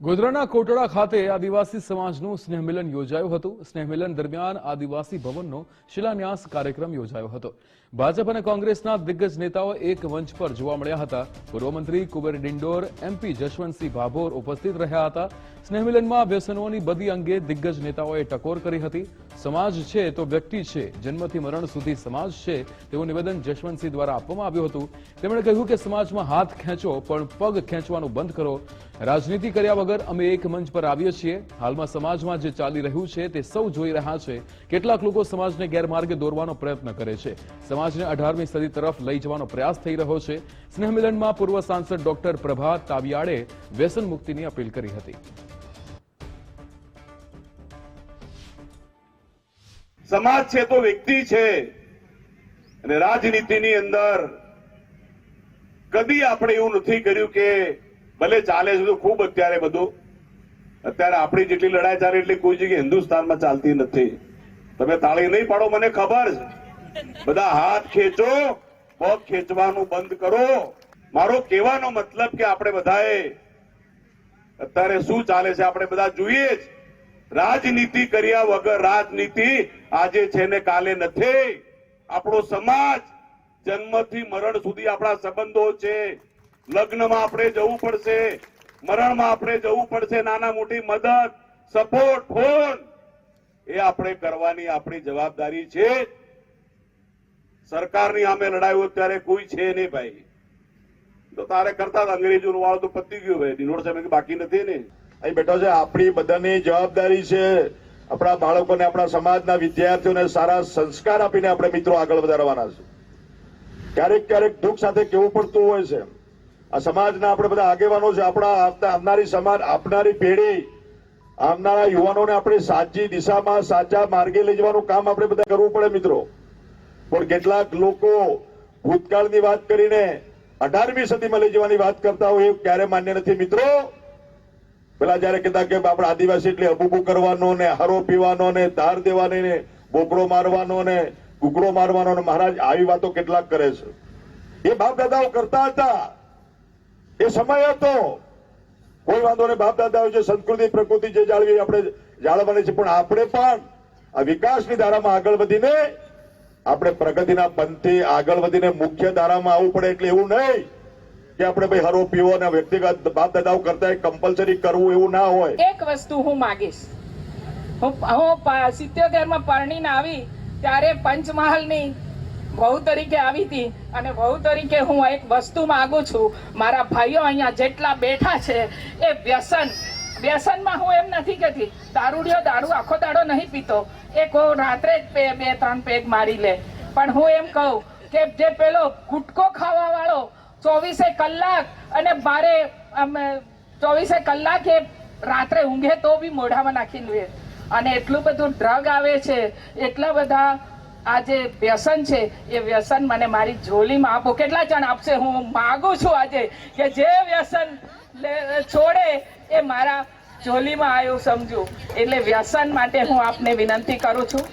ગોધરાના કોટડા ખાતે આદિવાસી સમાજનું સ્નેહમિલન યોજાયું હતું. સ્નેહમિલન દરમિયાન આદિવાસી ભવનનો શિલાન્યાસ કાર્યક્રમ યોજાયો હતો. ભાજપ અને કોંગ્રેસના દિગ્ગજ નેતાઓ એક મંચ પર જોવા મળ્યા હતા. પૂર્વ મંત્રી કુબેર ડિંડોર એમપી જશવંતસિંહ ભાભોર ઉપસ્થિત રહ્યા હતા. સ્નેહમિલનમાં વ્યસનોની બદી અંગે દિગ્ગજ નેતાઓએ ટકોર કરી હતી. સમાજ છે તો વ્યક્તિ છે. જન્મથી મરણ સુધી સમાજ છે તેવું નિવેદન જશવંતસિંહ દ્વારા આપવામાં આવ્યું હતું. તેમણે કહ્યું કે સમાજમાં હાથ ખેંચો, પણ પગ ખેંચવાનું બંધ કરો. રાજનીતિ કર્યા વગર અમે એક મંચ પર આવીએ છીએ. હાલમાં સમાજમાં જે ચાલી રહ્યું છે તે સૌ જોઈ રહ્યા છે. કેટલાક લોકો સમાજને ગેરમાર્ગે દોરવાનો પ્રયત્ન કરે છે. સમાજને અઢારમી સદી તરફ લઈ જવાનો પ્રયાસ થઈ રહ્યો છે. સ્નેહમિલનમાં પૂર્વ સાંસદ ડોક્ટર પ્રભા તાવિયાડે વ્યસન મુક્તિની અપીલ કરી હતી. સમાજ છે તો વ્યક્તિ છે. અને રાજનીતિની અંદર કદી આપણે એવું નથી કર્યું કે ભલે ચાલે છે તો ખૂબ અત્યારે બધું. અત્યારે આપણી જેટલી લડાઈ ચાલે એટલી કોઈ જગ્યાએ હિન્દુસ્તાનમાં ચાલતી નથી. તમે તાળી નહીં પાડો, મને ખબર છે. બધા હાથ ખેંચો, પગ ખેંચવાનું બંધ કરો. મારો કહેવાનો મતલબ કે આપણે બધાએ અત્યારે શું ચાલે છે આપણે બધા જોઈએ જ. રાજનીતિ કર્યા વગર રાજનીતિ આજે છે ને કાલે નથી. આપણો સમાજ જન્મથી મરણ સુધી આપણા સંબંધો છે. લગ્નમાં આપણે જવું પડશે, મરણમાં આપણે જવું પડશે, નાના મોટી મદદ સપોર્ટ ફોન એ આપણે કરવાની આપણી જવાબદારી છે. સરકારની સામે લડાયું ત્યારે કોઈ છે નહીં ભાઈ. તો તારે કરતા અંગ્રેજો અંગ્રેજોનું વાળો તો પતી ગયું ભાઈ. દિનોડ સાહેબ, બાકી નથી ને? અહીં બેઠો છે, આપણી બધાની જવાબદારી છે. આપણા બાળકોને, આપણા સમાજના વિદ્યાર્થીઓને સારા સંસ્કાર આપીને આપણે મિત્રો આગળ વધારવાના છે. ક્યારેક ક્યારેક દુઃખ સાથે કેવું પડતું હોય છે. આ સમાજના આપણે બધા આગેવાનો છે. આપણા આવનારી સમાજ આપનારી પેઢી, આવનારા યુવાનોને આપણે સાચી દિશામાં, સાચા માર્ગે લઈ જવાનું કામ આપણે બધા કરવું પડે મિત્રો. પણ કેટલાક લોકો ભૂતકાળની વાત કરીને અઢારમી સદીમાં લઈ જવાની વાત કરતા હોય એ ક્યારે માન્ય નથી મિત્રો. પેલા જયારે કહેતા કે આપણે આદિવાસી એટલે અબુબુ કરવાનો ને હારો પીવાનો ને ધાર દેવાની ને બોકડો મારવાનો ને કુકડો મારવાનો ને મહારાજ આવી વાતો કેટલાક કરે છે. એ બાપ દાદાઓ કરતા હતા. એ સમય હતો. કોઈ વાંધો નહીં બાપ દાદાઓ જે સંસ્કૃતિ પ્રકૃતિ જે જાળવી આપણે જાળવવાની છે, પણ આપણે પણ આ વિકાસની ધારામાં આગળ વધીને આપણે પ્રગતિના પંથે આગળ વધીને મુખ્ય ધારામાં આવવું પડે એટલે એવું નહીં. કે આપણે ભાઈ હરો પીવો અને વ્યક્તિગત બાપ દાદાઓ કરતા કમ્પલસરી કરવું એવું ના હોય. એક વસ્તુ હું માગીશ. હું હું સિત્યોતેરમાં પરણીને આવી ત્યારે પંચમહાલની વહુ તરીકે આવી હતી અને વહુ તરીકે હું એક વસ્તુ માગું છું. મારા ભાઈઓ અહીંયા જેટલા બેઠા છે એ વ્યસન, વ્યસનમાં હું એમ નથી કહેતી. દારૂડિયો દારૂ આખો દાડો નહીં પીતો. એ કો રાત્રે જ બે ત્રણ પેગ મારી લે. પણ હું એમ કહું કે જે પેલો ગુટકો ખાવા વાળો ચોવીસે કલાક અને આમ, ચોવીસે કલાક એ રાત્રે ઊંઘે તો બી મોઢામાં નાખીને લે. અને એટલું બધું ડ્રગ આવે છે એટલા બધા આ જે વ્યસન છે એ વ્યસન મને મારી ઝોલીમાં આપો. કેટલા જણ આપશે? હું માગું છું આજે કે જે વ્યસન છોડે એ મારા ઝોલીમાં આવ્યું સમજુ. એટલે વ્યસન માટે હું આપને વિનંતી કરું છું.